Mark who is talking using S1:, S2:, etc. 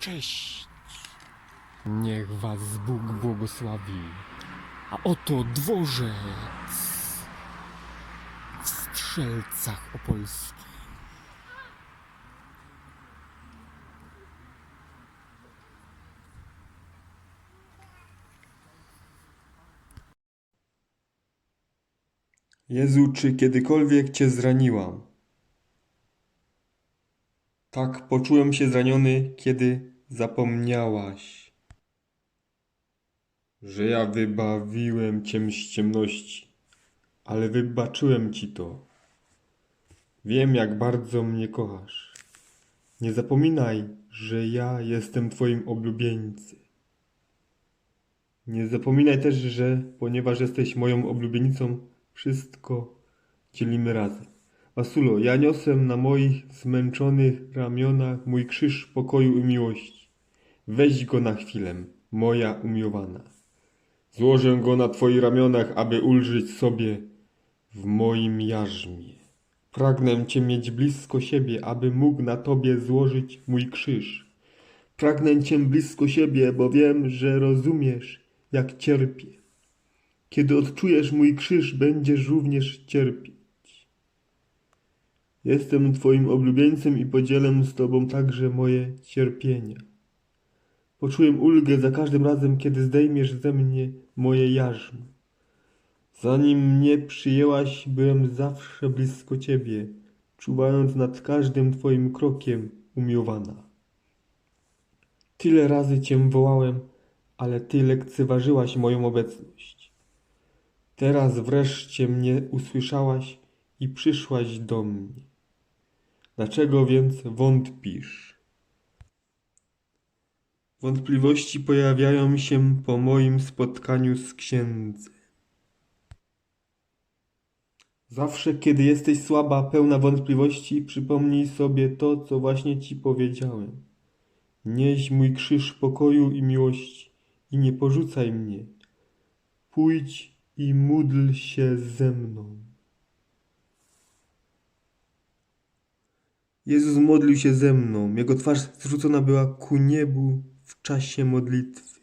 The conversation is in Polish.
S1: Cześć! Niech was Bóg błogosławi. A oto dworzec w Strzelcach Opolskich.
S2: Jezu, czy kiedykolwiek Cię zraniłam? Tak poczułem się zraniony, kiedy zapomniałaś, że ja wybawiłem Cię z ciemności, ale wybaczyłem Ci to. Wiem, jak bardzo mnie kochasz. Nie zapominaj, że ja jestem Twoim oblubieńcem. Nie zapominaj też, że ponieważ jesteś moją oblubienicą, wszystko dzielimy razem. Wasulo, ja niosę na moich zmęczonych ramionach mój krzyż pokoju i miłości. Weź go na chwilę, moja umiłowana. Złożę go na twoich ramionach, aby ulżyć sobie w moim jarzmie. Pragnę cię mieć blisko siebie, aby mógł na tobie złożyć mój krzyż. Pragnę cię blisko siebie, bo wiem, że rozumiesz, jak cierpię. Kiedy odczujesz mój krzyż, będziesz również cierpieć. Jestem Twoim oblubieńcem i podzielę z Tobą także moje cierpienia. Poczuję ulgę za każdym razem, kiedy zdejmiesz ze mnie moje jarzmo. Zanim mnie przyjęłaś, byłem zawsze blisko Ciebie, czuwając nad każdym Twoim krokiem, umiłowana. Tyle razy Cię wołałem, ale Ty lekceważyłaś moją obecność. Teraz wreszcie mnie usłyszałaś i przyszłaś do mnie. Dlaczego więc wątpisz? Wątpliwości pojawiają się po moim spotkaniu z księdzem. Zawsze, kiedy jesteś słaba, pełna wątpliwości, przypomnij sobie to, co właśnie ci powiedziałem. Nieś mój krzyż pokoju i miłości i nie porzucaj mnie. Pójdź i módl się ze mną. Jezus modlił się ze mną. Jego twarz zwrócona była ku niebu w czasie modlitwy.